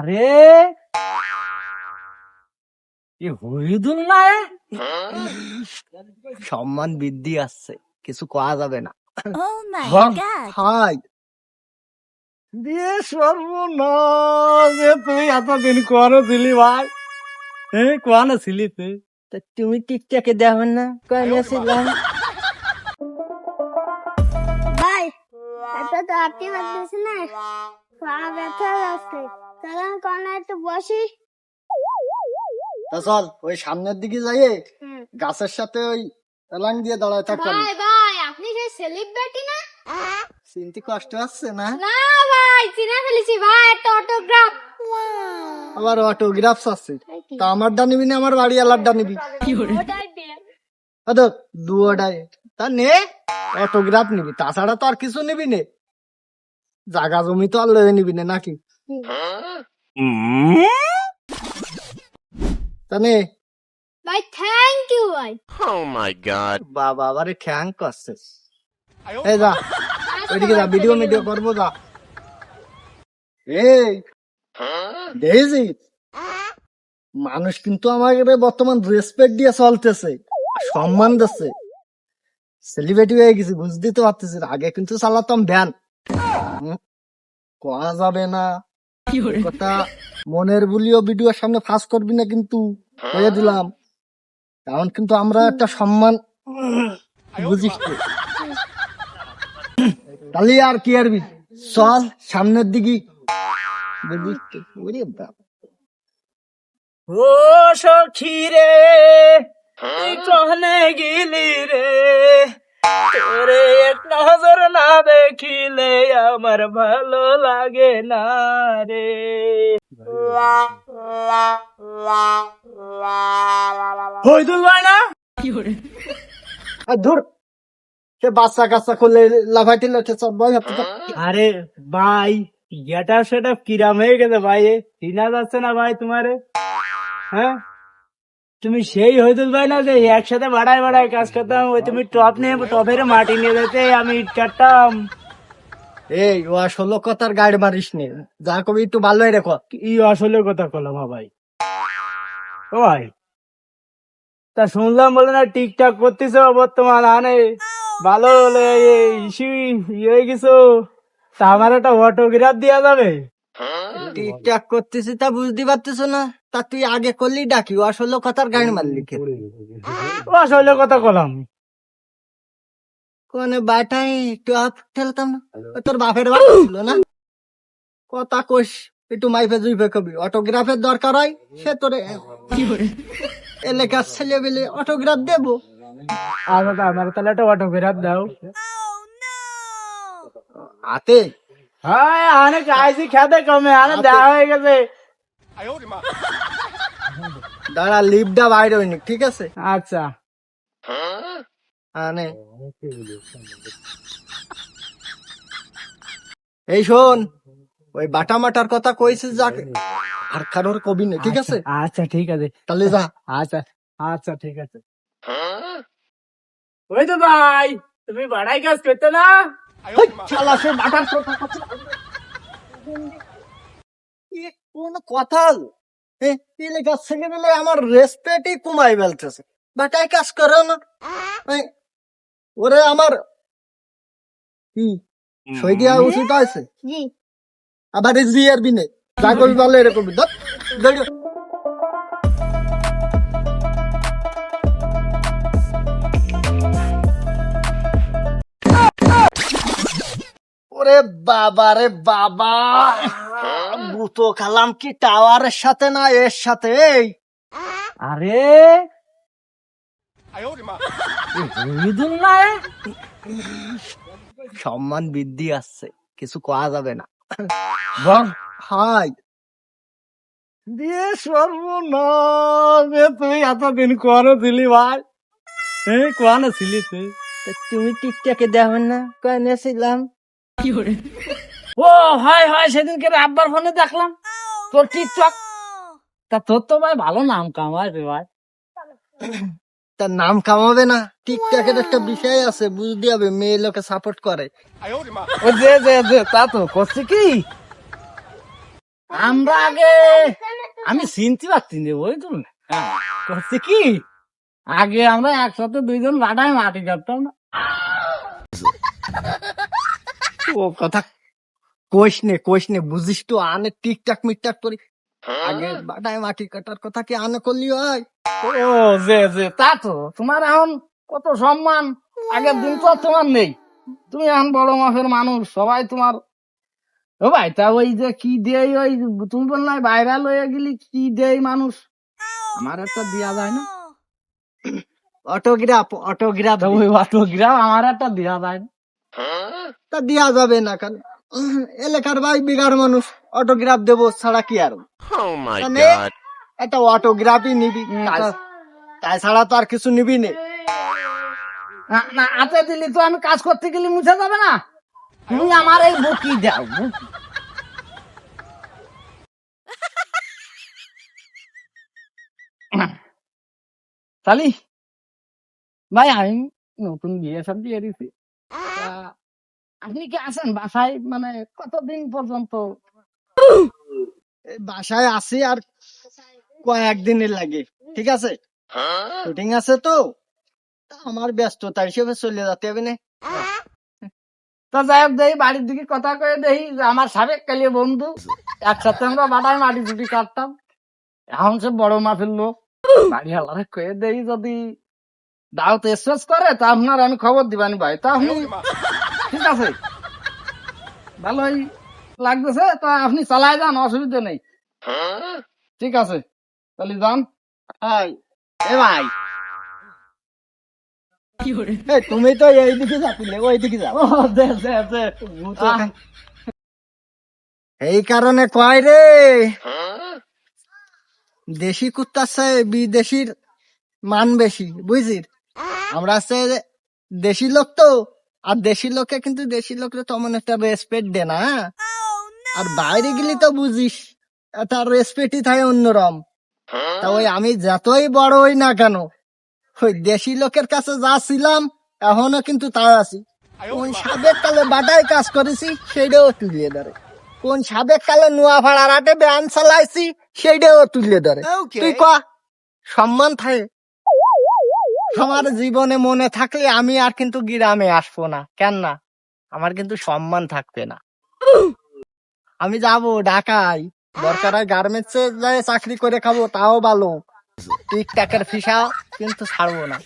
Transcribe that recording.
আরে! হরিদুল না? সম্মান বৃদ্ধি আসছে কিছু কোয়া যাবে না। Oh. হাই! দিয়ে সর্বনাশ তুই এতদিন করো ছিলি ভাই। না ছিলি তুই? তা তুমি টিকটাকে দেখো না কোয়া নিয়েছিলাম ভাই এত তো আপনি না পা ব্যথা চলেন কোনে একটু বসি। তা চল ওই সামনের দিকে যাইয়ে গাছের সাথে ওই এলাং দিয়ে দাঁড়ায় থাকতাম ভাই ভাই আপনি সেই সেলিব্রিটি না? চিনতে কষ্ট হচ্ছে না? না ভাই চিনে ফেলেছি ভাই একটা অটোগ্রাফ আবার আছে। তা আমার ডা নিবি না আমার বাড়ি আলার ডা নিবি ওটাই দিয়ে আদো তা নে অটোগ্রাফ নিবি তাছাড়া তো আর কিছু নিবি নে। জাগা জমি তো আর লয়ে নিবি না নাকি? তা নে ভাই থ্যাংক ইউ ভাই Oh my god. বাবা আবারে ঠ্যাং করছিস এই যা ওইদিকে যা ভিডিও ভিডিও করব যা। এই দেখেছি মানুষ কিন্তু আমাকে বর্তমান রেসপেক্ট দিয়ে চলতেছে সম্মান দিচ্ছে। সেলিব্রিটি হয়ে গেছি বুঝতে তো পারতেছি আগে কিন্তু চালাতাম ভ্যান হুম, কোয়া যাবে না। কথা মনের বলিও ভিডিওর সামনে ফাঁস করবি না কিন্তু। হয়ে দিলাম। কারণ কিন্তু আমরা একটা সম্মান বুঝিস তাহলে আর কি আরবি চল সামনের দিকে। বুঝিস ওরে বাবা ও সখী রে তুই কহনে গেলি রে? তোরে এক নজর না দেখিলে আমার ভালো লাগে না রে। হইদুল ভাই না। আর ধুর। সে বাচ্চা কাচ্চা করলে লাফাইতে লাফাইতে সব ভাই আরে ভাই গেটা সেটা কিরাম হয়ে গেছে ভাই চিনা যাচ্ছে না ভাই তোমারে? হ্যাঁ? তুমি সেই হইতুল ভাই না যে একসাথে বাড়ায় বাড়ায় কাজ করতাম ওই তুমি টপ নিয়ে টপের মাটি নিয়ে যেতে আমি কাটতাম এই ও আসলে কথার গাড়ি মারিস নি। যা কবি একটু ভালো রেখো। কি আসলে কথা কলাম ভাই। ও ভাই তা শুনলাম বলে না টিকটাক করতেছ বর্তমান আনে। ভালো হলে ইস্যু ইয়ে হয়ে গেছো। তা আমার একটা অটোগ্রাফ দেওয়া যাবে। টিকটাক করতেছি তা বুঝতে পারতেছ না। তা তুই আগে করলি ডাকি। ও আসলে কথার গাড়ি মারলি কে ও আসলে কথা কলাম কোনে বাটাই ঠেলতাম না। তোর বাপের বাপ ছিল না? কথা কোষ একটু মাইফে জুইফে কবি। অটোগ্রাফের দরকার হয় সে তোরে এলাকার ছেলে বেলে অটোগ্রাফ দেবো। আমার আমার তাহলে একটা অটোগ্রাফ দাও। হাতে হ্যাঁ আইসি খেতে কমে দেওয়া হয়ে গেছে। দাঁড়া লিপটা বাইরে ঠিক আছে? আচ্ছা। আনে। এই শোন ওই বাটা মাটার কথা কইছিস যাকে আর কারোর কবি নেই ঠিক আছে? আচ্ছা ঠিক আছে। তাহলে যা। আচ্ছা আচ্ছা ঠিক আছে। ওই তো ভাই তুমি বাড়াই কাজ করতে না? শালা সে বাটার কথা কথা কোন কথা হলো? এ গাছ থেকে পেলে আমার রেসপেক্টই কমাই ফেলতেছে। বাটাই কাজ করো না। ওরে আমার কি সই দেওয়া উচিত আছে আবার এরকম। ওরে বাবা রে বাবা। কি টাওয়ারের সাথে না এর সাথে? আরে? সম্মান বৃদ্ধি আসছে, কিছু কোয়া যাবে না। হাই। দিয়ে তুই এতদিন করো ছিলি ভাই? এই কোয়া না ছিলি তুই তুমি টিকটাকে দেখবেন না কয়ে নিয়েছিলাম ও হয় হয় সেদিনকে আব্বার ফোনে দেখলাম। তোর টিকটক তা তোর তো ভাই ভালো নাম কামায় রে ভাই। তার নাম কামাবে না টিকটকের একটা বিষয় আছে বুঝতে হবে মেয়ে লোকে সাপোর্ট করে। ও যে যে যে তা তো করছে কি? আমরা আগে আমি চিনতে পারছি না ওই তো করছে কি? আগে আমরা একসাথে দুইজন লাটায় মাটি কাটতাম না। ও কথা কোষ নে কোষ নে বুঝিস তো আনে টিকটাক মিকটাক করি। আগে বাটায় মাটি কাটার কথা কি আনে করলি হয় ও যে যে তা তো তোমার এখন কত সম্মান? আগের দিন তো তোমার নেই। তুমি এখন বড় মাপের মানুষ সবাই তোমার। ও ভাই তা ওই যে কি দেই ওই তুমি বললাই ভাইরাল হয়ে গেলি কি দেই মানুষ? আমার একটা দেয়া যায় না। অটোগ্রাফ অটোগ্রাফ ওই অটোগ্রাফ আমার একটা দেয়া যায় না। তা দেয়া যাবে না কেন? এলাকার ভাই বিঘার মানুষ অটোগ্রাফ দেবো ছাড়া কি আর? Oh মানে. একটা অটোগ্রাফই নিবি। তাই- তাই ছাড়া তো আর কিছু নিবি নে। না হাতে দিলি তো আমি কাজ করতে গেলে মুছে যাবে না। তুমি আমার এই বুকি দাও। চালি ভাই আমি নতুন বিয়ে সব দিয়ে দিছি আপনি কি আছেন বাসায়? মানে কতদিন পর্যন্ত? বাসায় আছি আর কয়েকদিনের লাগে ঠিক আছে? শুটিং আছে তো। তা আমার ব্যস্ততা হিসেবে চলে যেতে হবে না। তো যাই হোক দেখি বাড়ির দিকে কথা কয়ে দেখি আমার সাবেক কালে বন্ধু একসাথে আমরা বাড়ায় মাটি চুটি কাটতাম। এখন সে বড় মাপের লোক। বাড়ি কয়ে দেখি যদি দাওয়াত এসেস করে তা আপনার আমি খবর দিবানি ভাই। তা আপনি ঠিক আছে। ভালোই লাগতেছে তা আপনি চালাই যান অসুবিধা নেই। ঠিক আছে। তাহলে যান। এ ভাই। তুমি তো এইদিকে যাচ্ছিলে ওইদিকে যাও। এই কারণে কয় রে? দেশি কুত্তার চেয়ে বিদেশির মান বেশি বুঝছিস আমরা হচ্ছে দেশি লোক তো। আর দেশি লোকে কিন্তু দেশি লোকরে তেমন একটা রেসপেক্ট দে না হ্যাঁ? আর বাইরে গেলি তো বুঝিস তার রেসপেক্টই থাকে অন্যরকম। তা ওই আমি যতই বড় হই না কেন ওই দেশি লোকের কাছে যা ছিলাম এখনও কিন্তু তাই আছি। কোন সাবেক কালে বাটায় কাজ করেছি সেইটাও তুলিয়ে ধরে। কোন সাবেক কালে নোয়া ভাড়ার আটে ব্যান চালাইছি সেইটাও তুলিয়ে ধরে। তুই ক? সম্মান থাকে। আমার জীবনে মনে থাকলে আমি আর কিন্তু গ্রামে আসব না কেন না আমার কিন্তু সম্মান থাকবে না। আমি যাব ঢাকায়, দরকার হয় গার্মেন্টসে চাকরি করে খাব, তাও ভালো। টিকটাকের ফিসা কিন্তু ছাড়বো না।